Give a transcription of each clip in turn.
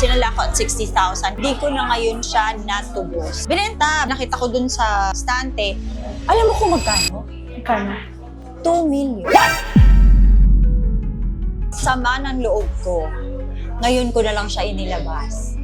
Sinala ko at 60,000. Di ko na ngayon siya natubos. Binenta. Nakita ko dun sa stante. Alam mo kung magkano? Kano? 2 million. Sama ng loob ko. Ngayon ko na lang siya inilabas.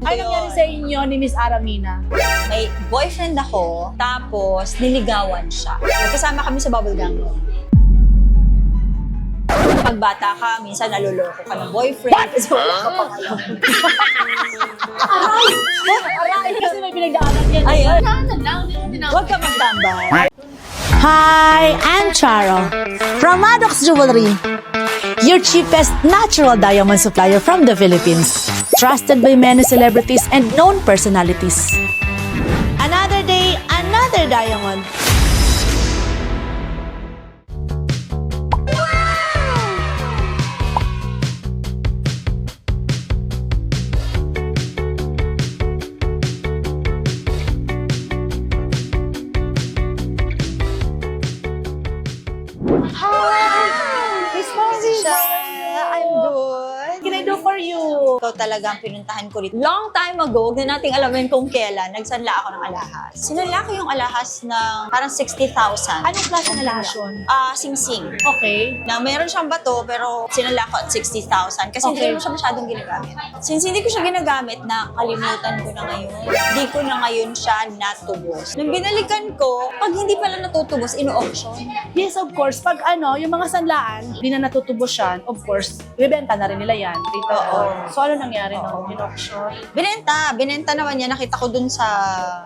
Ano nangyari sa inyo ni Miss Aramina? May boyfriend ako, tapos niligawan siya. Magkasama kami sa bubble gang. Pag bata ka, minsan naluloko ka ng boyfriend kasi wala ka pang alam. Aray, kasi may pinagdaanan yan. Ayun, Ano lang, hindi mo tinawag. huwag ka magtambay. Hi, I'm Charo from Maddox Jewelry, your cheapest natural diamond supplier from the Philippines, trusted by many celebrities and known personalities. Another day, another diamond. Talaga ang pinuntahan ko dito. Long time ago, huwag na nating alamin kung kailan, nagsanla ako ng alahas. Sinala ko yung alahas ng parang 60,000. Anong klase na lasyon? Ah, sing-sing. Okay. na meron siyang bato pero sinala ko at 60,000 kasi hindi Okay. ko siya masyadong ginagamit. Since hindi ko siya ginagamit, nakalimutan ko na ngayon. Hindi ko na ngayon siya natubos. Nung binalikan ko, pag hindi pala natutubos, ino-auction. Yes, of course. Pag ano, yung mga sanlaan, hindi na natutubos yan, of course, ibebenta na rin nila yan. Later Oo. So, ano nangyari no? Binauction? Binenta, binenta naman niya. Nakita ko dun sa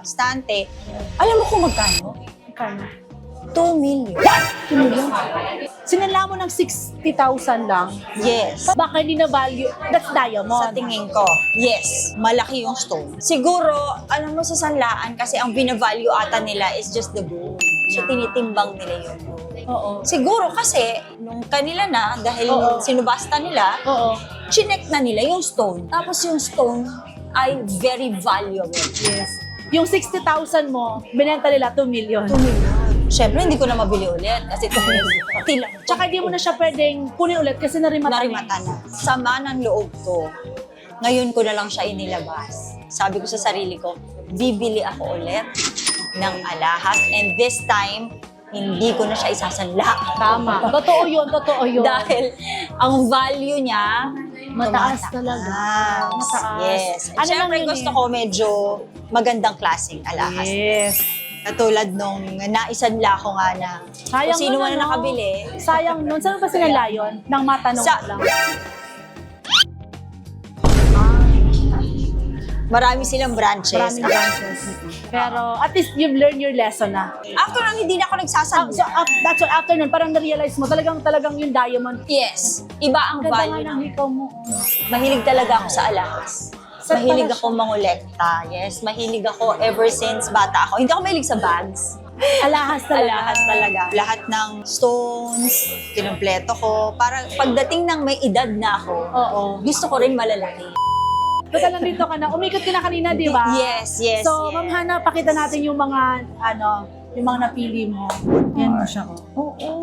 stante. Alam mo kung magkano? Kano? 2 million. Sinala mo ng 60,000 lang. Yes. Baka hindi na value. That's Sa diamond. tingin ko, yes, malaki yung stone. Siguro, alam mo sa sanlaan, kasi ang binavalue ata nila is just the gold. So, tinitimbang nila yung gold. Oo. Siguro kasi, nung kanila na, dahil Oo. sinubasta nila, Oo. chinek na nila yung stone. Tapos yung stone ay very valuable. Yes. Yung 60,000 mo, binenta nila 2 million. 2 million. Siyempre, hindi ko na mabili ulit kasi 2 million. Pati lang. Tsaka hindi mo na siya pwedeng kunin ulit kasi narimata, narimata na. Sama ng loob ko. Ngayon ko na lang siya inilabas. Sabi ko sa sarili ko, bibili ako ulit ng alahas and this time, hindi ko na siya isasanla. Tama. Totoo yun, totoo yun. Dahil ang value niya, Mataas tumataas. talaga. Mataas. Yes. Ano Ano lang yun gusto eh. ko medyo magandang klaseng alahas. Yes. Katulad nung naisanla ko nga na Sayang kung sino nun, man na ano? nakabili. Sayang nun. Saan ba sinala yun? Nang matanong Sa- lang. Marami silang branches. Maraming branches. Pero at least you've learned your lesson na. After nun, hindi na ako nagsasanla. so af- that's why after nun, parang na-realize mo, talagang talagang yung diamond. yes. Iba ang Ganda nga value ng ng hikaw mo. Mahilig talaga ako sa alahas. Saan Mahilig ako mangolekta. Yes, mahilig ako ever since bata ako. Hindi ako mahilig sa bags. Alahas talaga. Alahas talaga. Lahat ng stones, kinumpleto ko. Para pagdating ng may edad na ako, Oo. gusto ko rin malalaki. Basta nandito ka na. Umikot ka na kanina, di ba? Yes, yes, So, yes. Ma'am Hana, pakita natin yung mga, ano, yung mga napili mo. Yan mo siya, oh. Oo.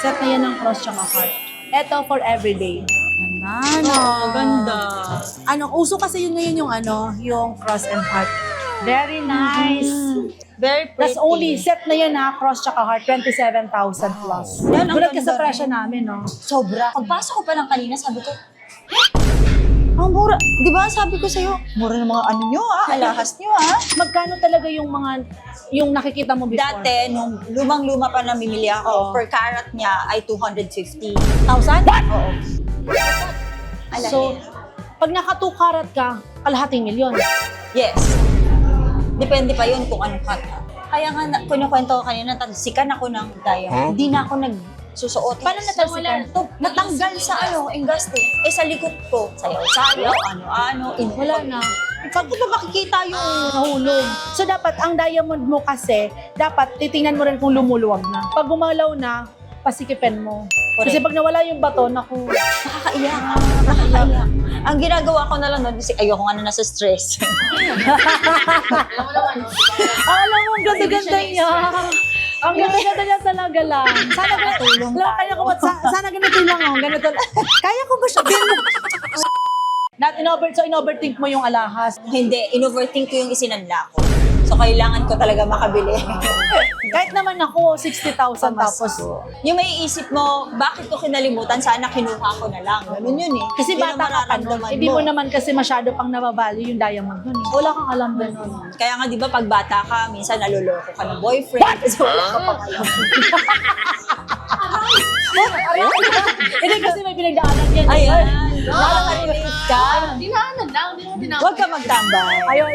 Set na yan ng cross tsaka heart. Ito for everyday. Ganda, no? ganda. Ano, uso kasi yun ngayon yung ano, yung cross and heart. Very nice. Very pretty. That's only, set na yan ha, cross tsaka heart, 27,000 plus. Yan, ang Gulat ka sa ganda presyo namin, no? Sobra. Pagpasok ko pa lang kanina, sabi ko, ang mura. Di ba sabi ko sa'yo, mura ng mga ano nyo ah, alahas nyo ah. Magkano talaga yung mga, yung nakikita mo before? Dati, nung lumang-luma pa namimili ako, Oo. per carat niya ay 250. 1,000? Oo. Alahas. So, pag naka 2 karat ka, kalahating milyon. yes. Depende pa yun kung anong cut. Kaya nga, na, kunikwento ko kanina, sikan ako ng diamond. Hindi na ako nagsusuot. Paano natalsikan? To, natanggal sa ano, engaste. Eh, sa likod ko, sayaw-sayaw, ano-ano. in- Wala na. Pag ko ba makikita yung Nahulog. So, dapat ang diamond mo kasi, dapat titingnan mo rin kung lumuluwag na. Pag gumalaw na, pasikipin mo. Kasi Correct. pag nawala yung bato, naku, nakakaiyak. Nakakaiyak. Ang ginagawa ko na lang nun, kasi ayoko nga na nasa stress. alam mo, ang ganda-ganda niya. Ang ganda-ganda niya talaga lang. Sana ganito, Tulong Alam, kaya ko, sa- sana ganito lang, oh. Ganito lang. Kaya ko ba siya? At inover, so inoverthink mo yung alahas. Hindi, in-overthink ko yung isinanla ko. So, kailangan ko talaga makabili. Kahit naman ako, 60,000 tapos. yung may isip mo, bakit ko kinalimutan? Sana kinuha ko na lang. Ganun yun eh. Kasi Yun ang bata ka pa nun. mararamdaman Hindi mo naman kasi masyado pang nabavalue yung diamond nun. eh. Wala kang alam ba nun? Kaya nga, di ba, pag bata ka, minsan naloloko ka ng boyfriend. Kasi wala ka pang alam. Hindi kasi may pinagdaanan yan. eh. Ayan. Nakaka-relate ka. Dinaanan lang, hindi mo dinaanan. Huwag ka magtambay. Ayun.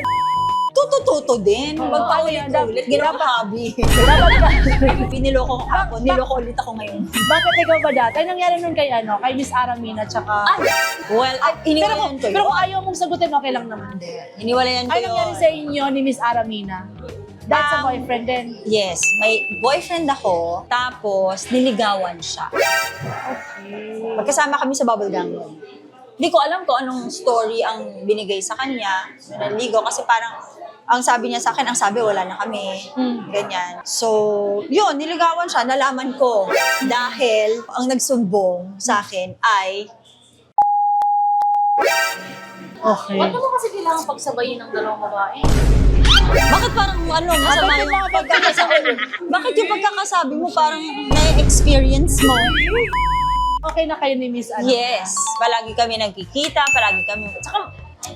Tutututo din. Oo, Magpaulit-ulit. Ginawa hobby. Piniloko ko ako. Niloko ulit ako ngayon. Bakit ikaw ba dati? Ay, nangyari nun kay ano? Kay Miss Aramina tsaka... Well, ay, pero, iniwalayan ko pero yun. kung ayaw mong sagutin, okay lang naman. Iniwalayan ko Ay, yun. nangyari sa inyo ni Miss Aramina? That's a Um, boyfriend din. Yes, may boyfriend ako, tapos niligawan siya. Okay. Magkasama kami sa bubble gang. Hindi ko alam kung anong story ang binigay sa kanya na naligaw kasi parang ang sabi niya sa akin, ang sabi wala na kami. Hmm. Ganyan. So, yun, niligawan siya, nalaman ko. Dahil ang nagsumbong sa akin ay Okay. Ba't naman kasi kailangan pagsabayin ng dalawang babae? Bakit parang ano, masama yung mga pagkakasabi mo? Bakit yung pagkakasabi mo parang na-experience mo? Okay na kayo ni Miss ano? Yes. Palagi kami nagkikita, palagi kami... Tsaka,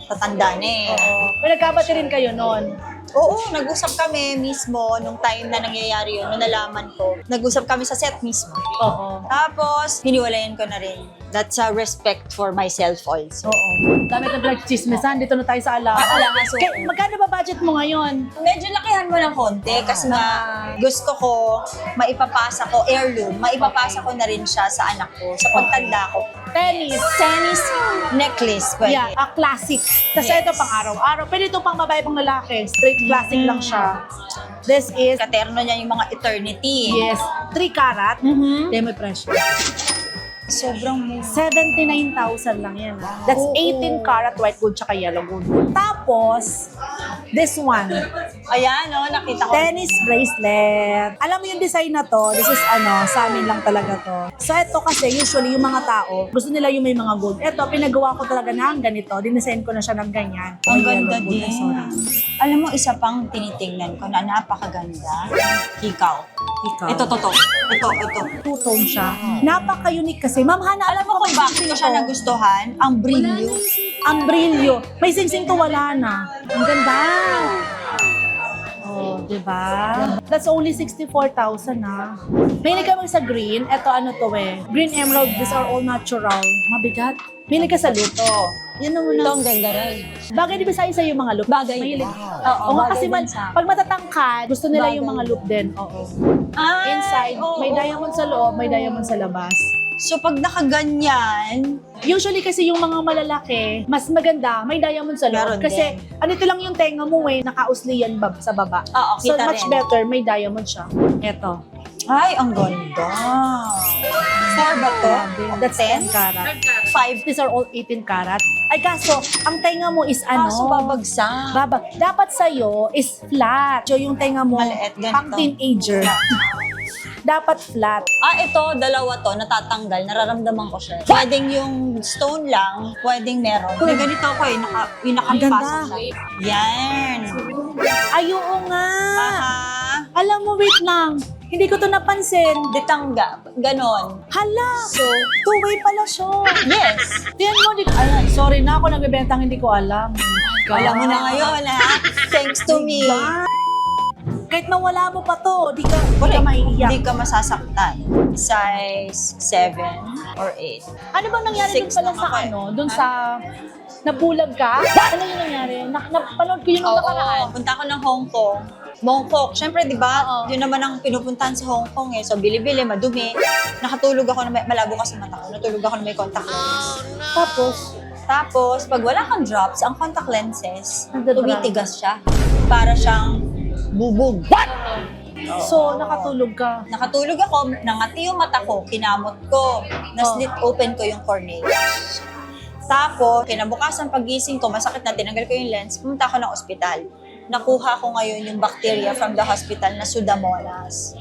tatanda na eh. Oo. Pinagkabati rin kayo noon. Oo, nag-usap kami mismo nung time na nangyayari yun, nung nalaman ko. Nag-usap kami sa set mismo. Oo. Tapos, hiniwalayan ko na rin. That's a respect for myself also. Oo. Dami na pinag-chismisan. Dito na tayo sa ala. Ah, alahas, oo. Kaya, magkano ba budget mo ngayon? Medyo lakihan mo ng konti kasi nga gusto ko maipapasa ko, heirloom, maipapasa ko na rin siya sa anak ko, sa pagtanda ko. Tennis. Tennis necklace, pwede. Yeah, a classic. Kasi Yes. ito pang araw-araw. Pero ito pang babae, pang lalaki. Straight classic lang siya. This is, Katerno niya yung mga eternity. yes, 3 karat. Mhm. May presyo. Sobrang mura. 79,000 lang yan. That's Oo. 18 karat white gold tsaka yellow gold. Tapos, this one, Ayan, no, nakita ko. tennis bracelet. Alam mo yung design na to, this is ano, sa amin lang talaga to. So ito kasi, usually yung mga tao, gusto nila yung may mga gold. Ito, pinagawa ko talaga ng ganito. Dinesign ko na siya ng ganyan. Ang ganda yellow din. Sorry. Alam mo, isa pang tinitingnan ko na napakaganda. Hikaw. Ikaw. Ito, to, to. Ito, ito. Two-tone siya. Napaka-unique kasi. Ma'am Hana, Alam mo kung bakit ko siya nagustuhan? Ang brilyo. Ang brilyo. May sing-sing to wala na. Ang ganda. Oh, di ba? That's only 64,000 na. Mahilig ka mag sa green. Ito ano to eh. Green emerald, these are all natural. Mabigat. Mahilig ka sa luto. Yan naman Ito, ang ganda rin. Bagay di ba sa yung mga loop? Bagay. Mahilig. Wow. Oo, nga, kasi man, pag matatangkad, gusto nila yung Bagay. mga loop din. Oo. Ay, Inside, oo. may diamond sa loob, may diamond sa labas. So, pag nakaganyan, Usually kasi yung mga malalaki, mas maganda, may diamond sa loob. Meron Kasi din. ano ito lang yung tenga mo eh, nakausli yan bab sa baba. oo, So kita much rin. better, may diamond siya. Eto. Ay, ang ganda. Four ba to? That's 10 10? karat. Five. These are all 18 karat. Ay kaso, ang tenga mo is ano? Kaso babagsak. Baba. Dapat sa'yo is flat. So yung tenga mo, Maliit, ganito. pang teenager. Dapat flat. Ah, ito, dalawa to, natatanggal. Nararamdaman ko siya. Pwedeng yung stone lang, pwedeng meron. May ganito ako eh, naka, yung nakapasok siya. Yan. Ay, oo nga. Aha. Alam mo, wait lang. Hindi ko to napansin. Ditangga. Ganon. Hala! So, Two-way pala siya. yes. Tiyan mo, di, ay, sorry na ako nagbebentang hindi ko alam. Alam mo na ngayon, ha? Thanks to me. Diba? Kahit mawala mo pa to, di ka, di ka maiiyak. Hindi ka masasaktan. Size 7 or 8. Ano bang nangyari dun Six pala lang sa ako eh. ano? Dun sa nabulag ka? Ano yung nangyari? Na, napanood ko yun nung nakaraan. Punta ako ng Hong Kong. Bangkok. Siyempre, di ba, Oo. yun naman ang pinupuntahan sa Hong Kong eh. So, bili-bili, madumi. Nakatulog ako na may, malabo kasi mata ko. Natulog ako na may contact lens. Tapos, Tapos, pag wala kang drops, ang contact lenses, Nagdadrop. tumitigas siya. Para siyang bubog. so nakatulog ka. Nakatulog ako, nangati yung mata ko, kinamot ko, na-slit open ko yung cornea. Tapos, kinabukasan pagising ko, masakit na, tinanggal ko yung lens, pumunta ako ng ospital. Nakuha ko ngayon yung bacteria from the hospital na Pseudomonas.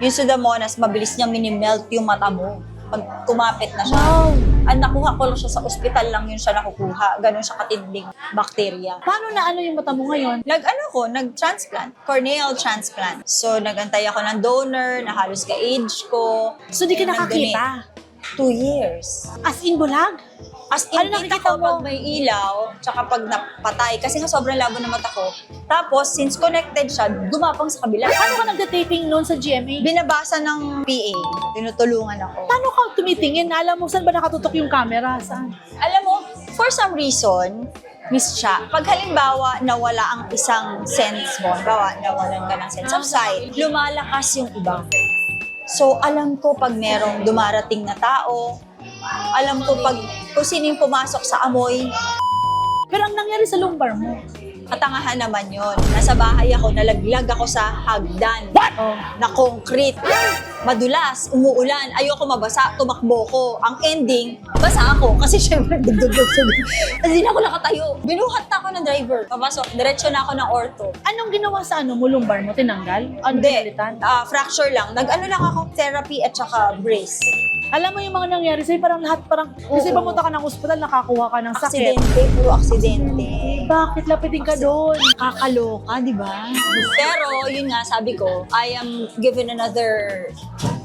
Yung Pseudomonas, mabilis niyang minimelt yung mata mo. Pag kumapit na siya. Wow! Ang nakuha ko lang siya sa ospital lang yun siya nakukuha. Ganon siya katinding bakterya. Paano na ano yung mata mo ngayon? Nag-ano ko, nag-transplant, corneal transplant. So, nagantay ako ng donor na halos ka-age ko. So, di ka nakakita? Two years. As in bulag? As in, Ano kita nakikita ko pag may ilaw, tsaka pag napatay. Kasi nga sobrang labo ng mata ko. Tapos, since connected siya, gumapang sa kabila. Paano ka nagda-taping noon sa GMA? Binabasa ng PA. Tinutulungan ako. Paano ka tumitingin? Alam mo saan ba nakatutok yung camera? Saan? Alam mo, for some reason, Miss Cha, pag halimbawa nawala ang isang sense mo, halimbawa nawalan ka ng sense of sight, lumalakas yung iba. So, alam ko pag merong dumarating na tao, alam ko pag kung sino yung pumasok sa amoy, Pero ang nangyari sa lumbar mo? katangahan naman yon. Nasa bahay ako, nalaglag ako sa hagdan Oh. na concrete. Madulas, umuulan, ayoko mabasa, tumakbo ko. Ang ending, basa ako kasi syempre dugdugdug Kasi hindi na ako nakatayo. Binuhat na ako ng driver. Papasok, diretso na ako ng ortho. Anong ginawa sa ano mo? Lumbar mo? Tinanggal? Ano Hindi, pinalitan? ah, fracture lang. Nag-ano lang ako, therapy at saka brace. Alam mo yung mga nangyari sa'yo, parang lahat parang, kasi Oo. pumunta ka ng ospital, nakakuha ka ng sakit. Aksidente, puro aksidente. Bakit lapitin ka doon? Kakaloka, di ba? Pero, yun nga, sabi ko, I am given another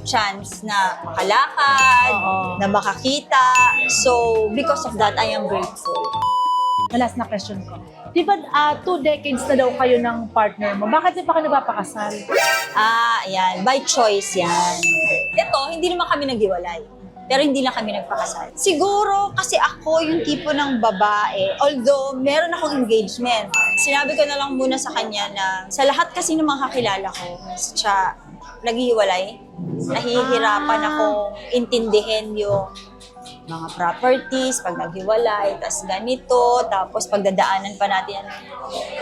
chance na makalakad, Oo. na makakita. So, because of that, I am grateful. Last na question ko. Di ba ah, two decades na daw kayo ng partner mo? Bakit di pa ka nagpapakasal? Ah, ayan. By choice yan. Ito, hindi naman kami naghiwalay. Pero hindi lang kami nagpakasal. Siguro kasi ako yung tipo ng babae, although meron akong engagement. Sinabi ko na lang muna sa kanya na sa lahat kasi ng mga kakilala ko, siya naghihiwalay, nahihirapan Ah. akong intindihin yung mga properties, pag naghiwalay, tas ganito, tapos pagdadaanan pa natin,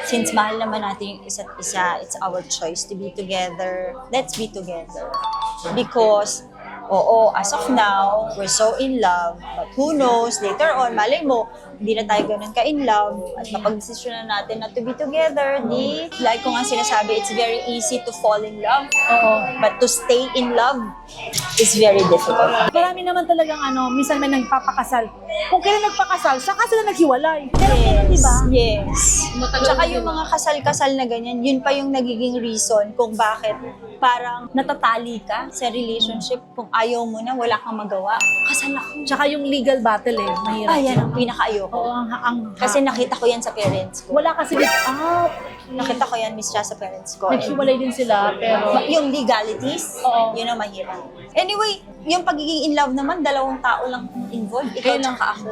since mahal naman natin yung isa't isa, it's our choice to be together. Let's be together. Because, oo, as of now, we're so in love, but who knows, later on, malay mo, hindi na tayo ganun ka-in love, at kapag decision na natin na to be together, di, like ko nga sinasabi, it's very easy to fall in love, Oo. but to stay in love is very difficult. Marami naman talagang ano, minsan may nagpapakasal. Kung kailan nagpakasal, saka sila naghiwalay. Pero yes. di ba? Yes. Tsaka yung yun. mga kasal-kasal na ganyan, yun pa yung nagiging reason kung bakit parang natatali ka sa relationship. Kung ayaw mo na, wala kang magawa. Kasal ako. Tsaka yung legal battle eh, mahirap. Ayan ang pinakaayaw ko. Oo, ang, ang, Kasi nakita ko yan sa parents ko. wala kasi ah, Nakita ko yan, Miss Cha, sa parents ko. Naghiwalay din sila, pero ma- yung legalities, Oo. yun ang mahirap. Anyway, yung pagiging in love naman, dalawang tao lang involved. Ikaw Kailan- tsaka ako.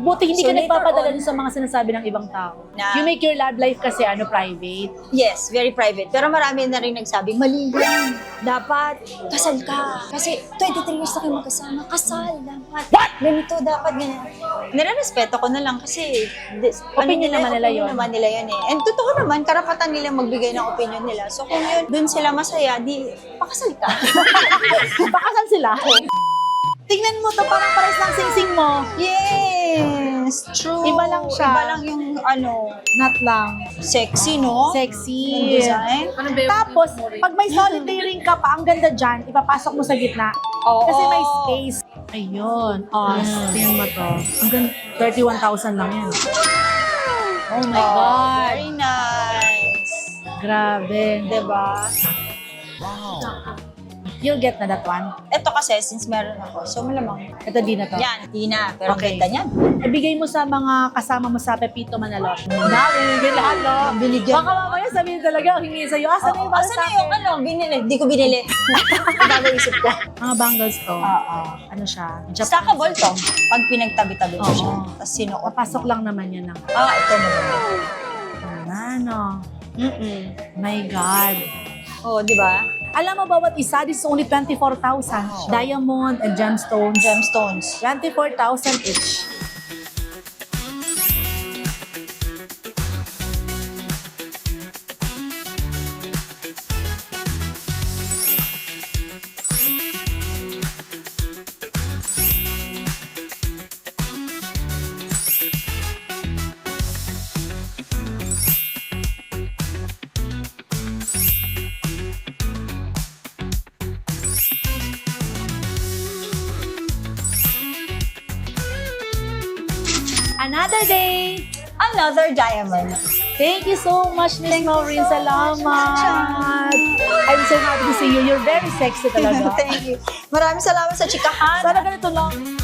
Buti hindi So, ka nagpapadala on- sa mga sinasabi ng ibang tao. Na- you make your love life kasi ano, private. Yes, very private. Pero marami na rin nagsabi, mali yan. Dapat, kasal ka. Kasi 23 years na kayo magkasama. Kasal, dapat. What? Ganito, dapat ganyan. Nirerespeto ko na lang kasi this, Opinion naman nila opinion yun. naman nila yun eh. And totoo naman, karapatan nila magbigay ng opinion nila. So kung yun, dun sila masaya, di, pakasal ka. Pakasal sila. Tingnan mo to, parang pares ng sing-sing mo. Yes, true. Iba lang siya. Iba lang yung, ano, Not lang. sexy, no? Sexy. Yung design. Ano Tapos, pag may solitary ring ka pa, ang ganda dyan, ipapasok mo sa gitna. Oo. Kasi may space. Ayun. Oh, tingnan mo to. Ang ganda. 31,000 lang yan. Oh my Oh, God. Very nice. Grabe. Diba? You'll get na that one. Ito kasi, since meron ako, so malamang. Ito din na to. Yan, di na. Pero Okay. ganda niyan. Ibigay mo sa mga kasama mo sa Pepito Manalot. Dami, yun lahat, no? Binigyan. Baka mamaya sabihin talaga, hingi sa'yo. Asa na yung para Asa sa na yung akin? ano, binili? Di ko binili. Bago isip ko. Mga bangles to. Oo. Ano siya? Stackable to. Pag pinagtabi-tabi mo Oo. siya. Tapos sinuot. Papasok lang naman yan ng Ah, ito maganda. ano. Mm-mm. My God. Oo, di ba? Alam mo, bawat isa, this is only 24,000. Diamond and gemstones. Gemstones. 24,000 each. Another day! Another diamond. Thank you so much, Miss Maureen. so much, Salamat. I'm so happy to see you. You're very sexy talaga. Thank you. Maraming salamat sa chikahan. Sana ganito lang.